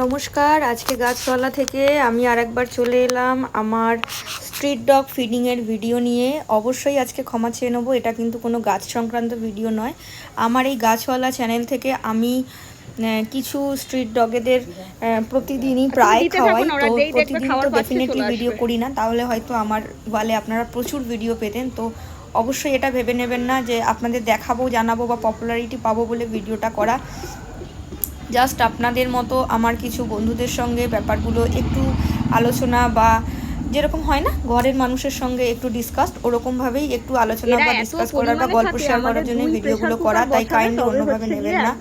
নমস্কার আজকে গাছপালা থেকে আমি আরেকবার চলে এলাম আমার স্ট্রিট ডগ ফিডিংয়ের ভিডিও নিয়ে। অবশ্যই আজকে ক্ষমা চেয়ে নেব এটা কিন্তু কোনো গাছ সংক্রান্ত ভিডিও নয়। আমার এই গাছওয়ালা চ্যানেল থেকে আমি কিছু স্ট্রিট ডগেদের প্রতিদিনই প্রায় খাওয়াই। তো প্রতিদিন তো ডেফিনেটলি ভিডিও করি না তাহলে হয়তো আমার ওয়ালে আপনারা প্রচুর ভিডিও পেতেন। তো অবশ্যই এটা ভেবে নেবেন না যে আপনাদের দেখাবো জানাব বা পপুলারিটি পাবো বলে ভিডিওটা করা। জাস্ট আপনাদের মতো আমার কিছু বন্ধুদের সঙ্গে ব্যাপারগুলো একটু আলোচনা বা যেরকম হয় না ঘরের মানুষের সঙ্গে একটু ডিসকাস ওরকমভাবেই একটু আলোচনা বা ডিসকাস করার বা গল্প শেয়ার করার জন্য ভিডিওগুলো করা তাই কাইন্ডলি অন্যভাবে নেবেন না।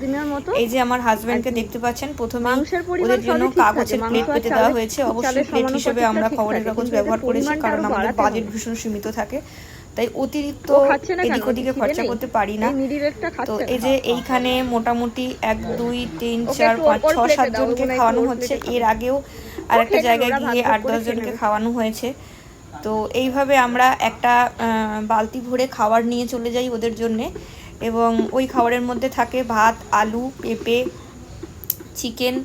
এই যে আমার হাজব্যান্ডকে দেখতে পাচ্ছেন প্রথমে ওদের জন্য কাগজের প্লেট পেতে দেওয়া হয়েছে। অবশ্যই প্লেট হিসেবে আমরা খাবারের কাগজ ব্যবহার করেছি কারণ আমাদের বাজেট ভীষণ সীমিত থাকে। তাই অতিরিক্ত এদিক ওদিকে খরচা করতে পারি না। তো এই যে এইখানে মোটামুটি এক দুই তিন চার পাঁচ ছ সাতজনকে খাওয়ানো হচ্ছে। এর আগেও আর একটা জায়গায় গিয়ে আট দশজনকে খাওয়ানো হয়েছে। তো এইভাবে আমরা একটা বালতি ভরে খাবার নিয়ে চলে যাই ওদের জন্যে। এবং ওই খাবারের মধ্যে থাকে ভাত আলু পেঁপে চিকেন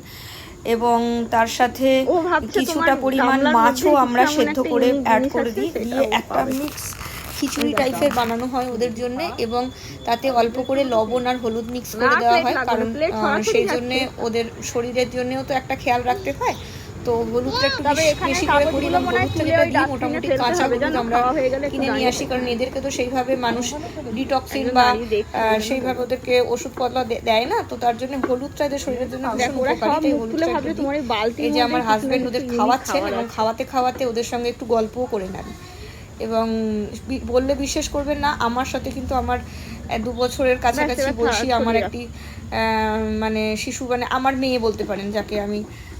এবং তার সাথে কিছুটা পরিমাণ মাছও আমরা সেদ্ধ করে অ্যাড করে দিই। দিয়ে একটা মিক্স খিচুড়ি টাইপের বানানো হয় ওদের জন্য এবং তাতে অল্প করে লবণ আর হলুদ মিক্স করে দেওয়া হয় কারণ সেই জন্য ওদের শরীরের জন্যও তো একটা খেয়াল রাখতে হয়। তো হলুদটা একটু বেশি- করে পরিমাণ হলুদটা যেটা দিই মোটামুটি কাঁচা হলুদ আমরা কিনে নিয়ে আসি কারণ এদেরকে তো সেইভাবে মানুষ ডিটক্সিন বা সেইভাবে ওদেরকে ওষুধপত্র দেয় না তো তার জন্য হলুদটা এদের শরীরের জন্য ভীষণ উপকারী। হলুদটা। এই যে আমার হাজবেন্ড ওদের খাওয়াচ্ছেন এবং খাওয়াতে খাওয়াতে ওদের সঙ্গে একটু গল্পও করে নেন। এবং বললে বিশ্বাস করবেন না আমার সাথে কিন্তু আমার দু বছরের কাছাকাছি এবার বয়সী আমার একটি মানে শিশু মানে আমার মেয়ে বলতে পারেন যাকে আমি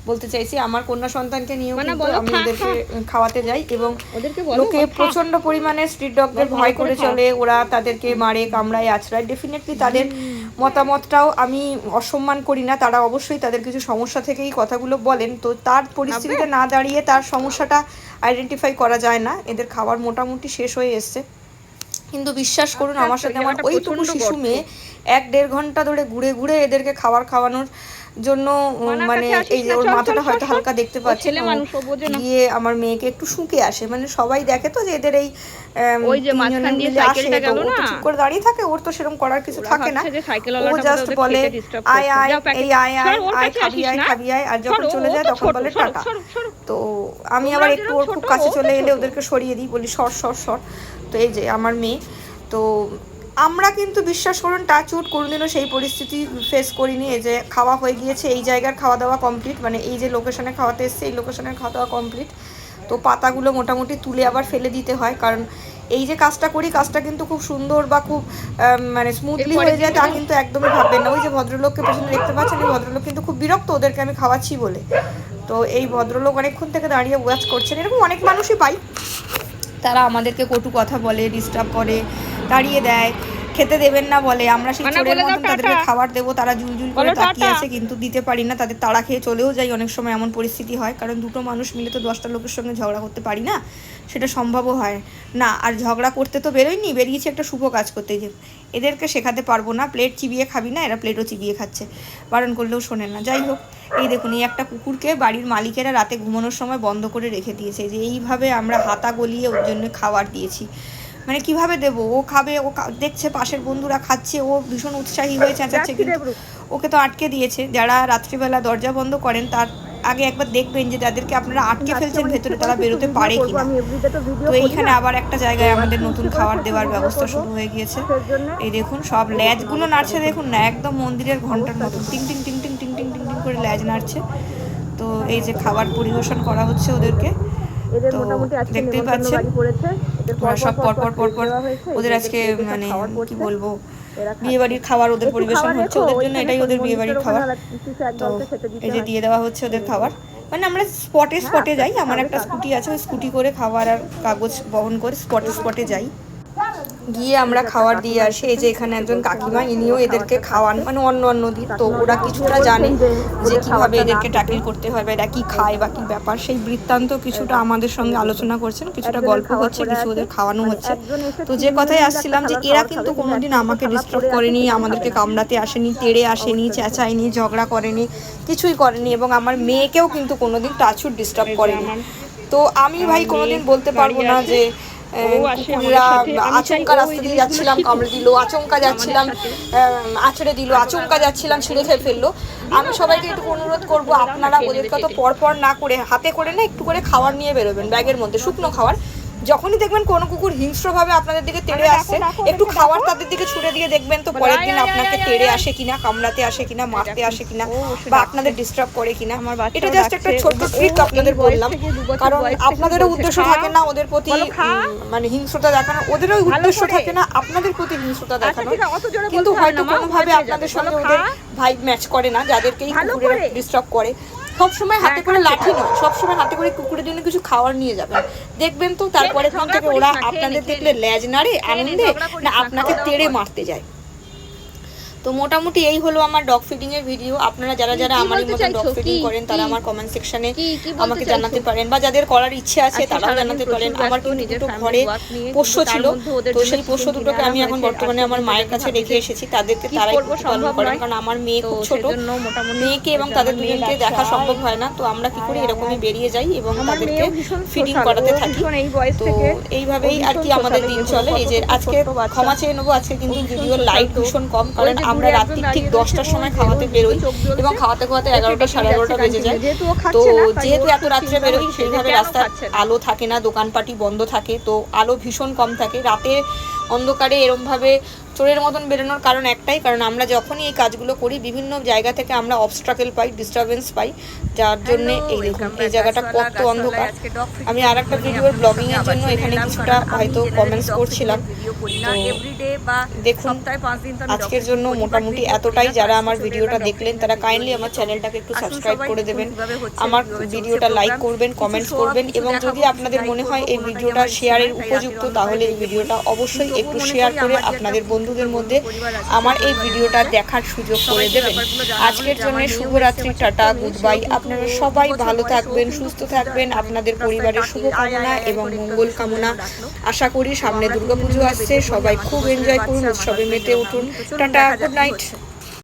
বলতে চাইছি। আমার কন্যা সন্তানকে নিয়েও মানে আমি ওদেরকে খাওয়াতে যাই এবং লোকে। প্রচণ্ড পরিমাণে স্ট্রিট ডগদের ভয় করে করে চলে ওরা তাদেরকে মারে কামড়ায় আছড়ায়। ডেফিনেটলি তাদের মতামতটাও আমি অসম্মান করি না তারা অবশ্যই তাদের কিছু সমস্যা থেকেই কথাগুলো বলেন। তো তার পরিস্থিতিতে না দাঁড়িয়ে তার সমস্যাটা আইডেন্টিফাই করা যায় না। এদের খাবার মোটামুটি শেষ হয়ে এসছে। কিন্তু বিশ্বাস করুন আচ্ছা, আমার সাথে আমার ওইটুকু শিশু মেয়ে এক দেড় ঘণ্টা ধরে ঘুরে ঘুরে এদেরকে খাবার খাওয়ানোর জন্য মানে এই ওর মাথাটা হয়তো হালকা দেখতে পাচ্ছে। গিয়ে আমার মেয়েকে একটু শুকে আসে। মানে সবাই দেখে তো যে এদের এই ওই যে মাঝখান দিয়ে সাইকেলটা গেল না? চুপ করে দাঁড়িয়ে থাকে ওর তো সেরকম করার কিছু থাকে না। ও জাস্ট বলে আয় আয় এই আয় আয় আয় খাবি আয় খাবি আয় আর যখন চলে যায় তখন বলে টাটা। তো আমি আবার একটু ওর খুব কাছে চলে এলে ওদেরকে সরিয়ে দিই বলি সর সর সর। তো এই যে আমার মেয়ে তো আমরা কিন্তু বিশ্বাস করুন টাচ টাচউড কোনোদিনও সেই পরিস্থিতি ফেস করিনি। এই যে খাওয়া হয়ে গিয়েছে এই জায়গার খাওয়া দাওয়া কমপ্লিট মানে এই যে লোকেশনে খাওয়াতে এসছে এই লোকেশনের খাওয়া দাওয়া কমপ্লিট তো পাতাগুলো মোটামুটি তুলে আবার ফেলে দিতে হয় কারণ এই যে কাজটা করি কাজটা কিন্তু খুব সুন্দর বা খুব মানে স্মুথলি হয়ে যায় তা কিন্তু একদমই ভাববেন না। ওই যে ভদ্রলোককে পেছনে দেখতে পাচ্ছেন এই ভদ্রলোক কিন্তু খুব বিরক্ত ওদেরকে আমি খাওয়াচ্ছি বলে। তো এই ভদ্রলোক অনেকক্ষণ থেকে দাঁড়িয়ে ওয়াচ করছেন। এরকম অনেক মানুষই পাই। তারা আমাদেরকে কটু কথা বলে ডিস্টার্ব করে তাড়িয়ে দেয়। খেতে দেবেন না বলে। আমরা সেই মানে চোরের মতন তাদেরকে খাবার দেবো তারা জুলজুল করে তাকিয়ে আছে কিন্তু দিতে পারি না। তাদের তাড়া খেয়ে চলেও যাই অনেক সময় এমন পরিস্থিতি হয়। কারণ দুটো মানুষ মিলে তো দশটা লোকের সঙ্গে ঝগড়া করতে পারি না। সেটা সম্ভবও হয়। না আর ঝগড়া করতে তো বেরোয়নি বেরিয়েছি একটা শুভ কাজ করতে। যে এদেরকে শেখাতে পারব না। প্লেট চিবিয়ে খাবি না এরা প্লেটও চিবিয়ে খাচ্ছে। বারণ করলেও শোনে না। যাই হোক এই দেখুন এই একটা কুকুরকে বাড়ির মালিকেরা রাতে ঘুমানোর সময় বন্ধ করে রেখে দিয়েছে। যে এইভাবে আমরা হাতা গলিয়ে ওর জন্য খাবার দিয়েছি। মানে কীভাবে দেবো? ও খাবে ও দেখছে পাশের বন্ধুরা খাচ্ছে ও ভীষণ উৎসাহী হয়ে চেঁচাচ্ছে কিন্তু ওকে তো আটকে দিয়েছে। যারা রাত্রিবেলা দরজা বন্ধ করেন তার আগে একবার দেখবেন যে তাদেরকে আপনারা আটকে ফেলছেন ভেতরে তারা বেরোতে পারে কিনা। তো এইখানে আবার একটা জায়গায় আমাদের নতুন খাবার দেওয়ার ব্যবস্থা শুরু হয়ে গিয়েছে। এই দেখুন সব ল্যাজগুলো নাড়ছে দেখুন। না একদম মন্দিরের ঘণ্টার মতো টিং টিং টিং টিং টিং টিং টিং টিং করে ল্যাজ নাড়ছে। তো এই যে খাবার পরিবেশন করা হচ্ছে ওদেরকে। তো মোটামুটি দেখতেই পাচ্ছেন। ওরা সব পরপর পরপর ওদের আজকে মানে কি বলব? বিয়েবাড়ির খাবার ওদের পরিবেশন হচ্ছে ওদের জন্য এটাই ওদের বিয়েবাড়ির খাবার। তো এই যে দিয়ে দেওয়া হচ্ছে ওদের খাবার। মানে আমরা স্পটে স্পটে যাই আমার একটা স্কুটি আছে ওই স্কুটি করে খাবার আর কাগজ বহন করে স্পটে স্পটে যাই। গিয়ে আমরা খাবার দিয়ে আসি। এই যে এখানে একজন কাকিমা ইনিও এদেরকে খাওয়ান। মানে অন্য অন্য দিন তো ওরা কিছুটা জানে যে কীভাবে এদেরকে ট্যাকেল করতে হয় বা এরা কি খায় বা কি ব্যাপার। সেই বৃত্তান্ত কিছুটা আমাদের সঙ্গে আলোচনা করছেন কিছুটা গল্প হচ্ছে কিছু ওদের খাওয়ানো হচ্ছে। তো যে কথাই আসছিলাম যে এরা কিন্তু কোনোদিন আমাকে ডিস্টার্ব করেনি আমাদেরকে কামড়াতে আসেনি তেড়ে আসেনি চেঁচায়নি ঝগড়া করেনি কিছুই করেনি এবং আমার মেয়েকেও কিন্তু কোনোদিন টাচুর ডিস্টার্ব করেনি। তো আমি ভাই কোনোদিন বলতে পারব না যে কুকুররা আচমকা রাস্তা দিয়ে যাচ্ছিলাম কামড়ে দিল আচমকা যাচ্ছিলাম আছড়ে দিল আচমকা যাচ্ছিলাম ছিঁড়ে খেয়ে ফেলল। আমি সবাইকে একটু অনুরোধ করব আপনারা ওদের কত পরপর না করে হাতে করে না একটু করে খাবার নিয়ে বেরোবেন ব্যাগের মধ্যে শুকনো খাবার। যখনই দেখবেন কোনো কুকুর হিংস্রভাবে আপনাদের দিকে তেড়ে আসছে একটু খাবার তাদের দিকে ছুড়ে দিয়ে দেখবেন তো পরের দিন আপনাকে তেড়ে আসে কিনা কামড়াতে আসে কিনা মারতে আসে কিনা বা আপনাদের ডিস্টার্ব করে কিনা। এটা জাস্ট একটা ছোট্ট ট্রিক আপনাদের বললাম। কারণ আপনাদেরও উদ্দেশ্য থাকে না ওদের প্রতি মানে হিংস্রতা দেখানো ওদেরও উদ্দেশ্য থাকে না আপনাদের প্রতি হিংস্রতা দেখানো কিন্তু হয়তো কোনোভাবে আপনাদের সঙ্গে ওদের ভাইব ম্যাচ করে না যাদেরকেই কুকুরেরা ডিস্টার্ব করে। সবসময় হাতে করে লাঠি নয় সবসময় হাতে করে কুকুরের জন্য কিছু খাওয়ার নিয়ে যাবেন। দেখবেন তো তারপরে থেকে ওরা আপনাদের দেখলে ল্যাজ নাড়ে আনন্দে না আপনাকে তেড়ে মারতে যায়। তো মোটামুটি এই হলো আমার ডগ ফিডিং এর ভিডিও আপনারা যারা যারা আমারই মতন ডগ ফিডিং করেন তারা আমার কমেন্ট সেকশনে আমাকে জানাতে পারেন। বা যাদের করার ইচ্ছে আছে তারাও জানাতে পারেন। আমার কিন্তু দুটো ঘরে পোষ্য ছিল। তো সেই পোষ্য দুটোকে আমি এখন বর্তমানে আমার মায়ের কাছে রেখে এসেছি। তাদেরকে তারাই পালন করেন। কারণ আমার মেয়ে খুব ছোট। মেয়েকে এবং তাদের দুজনকে দেখা সম্ভব হয় না। তো আমরা কি করি? এরকমই বেরিয়ে যাই এবং তাদেরকে ফিডিং করাতে থাকি। তো এইভাবেই আর কি আমাদের দিন চলে। এই যে আজকে ক্ষমা চেয়ে নেব আজকে কিন্তু ভিডিও লাইট ভীষণ কম কারণ আমরা রাত্রি ঠিক দশটার সময় খাওয়াতে বেরোই এবং খাওয়াতে খাওয়াতে এগারোটা সাড়ে এগারোটা বেজে যায়। তো যেহেতু এত রাত্রে বেরোই সেইভাবে রাস্তার আলো থাকে না দোকানপাটি বন্ধ থাকে তো আলো ভীষণ কম থাকে। রাতে অন্ধকারে এরমভাবে চোরের মতন বেরোনোর কারণ একটাই কারণ আমরা যখনই এই কাজগুলো করি বিভিন্ন জায়গা থেকে আমরা অবস্ট্রাকেল পাই ডিস্টারবেন্স পাই যার জন্য এই দেখুন এই জায়গাটা কত অন্ধকার। আমি আর একটা ভিডিওর ব্লগিং এর জন্য এখানে কিছুটা হয়তো কমেন্টস করছিলাম। দেখুন আজকের জন্য মোটামুটি এতটাই যারা আমার ভিডিওটা দেখলেন তারা কাইন্ডলি আমার চ্যানেলটাকে একটু সাবস্ক্রাইব করে দেবেন আমার ভিডিওটা লাইক করবেন কমেন্টস করবেন এবং যদি আপনাদের মনে হয় এই ভিডিওটা শেয়ারের উপযুক্ত তাহলে এই ভিডিওটা অবশ্যই একটু শেয়ার করে আপনাদের বন্ধুদের মধ্যে আমার এই ভিডিওটা দেখার সুযোগ করে দেবেন। আজকের জন্য শুভরাত্রি টাটা গুড বাই। আপনারা সবাই ভালো থাকবেন সুস্থ থাকবেন আপনাদের পরিবারের শুভকামনা এবং মঙ্গল কামনা আশা করি সামনে দুর্গাপুজো আসছে। সবাই খুব এনজয় করুন উৎসবে মেতে উঠুন। Tata good night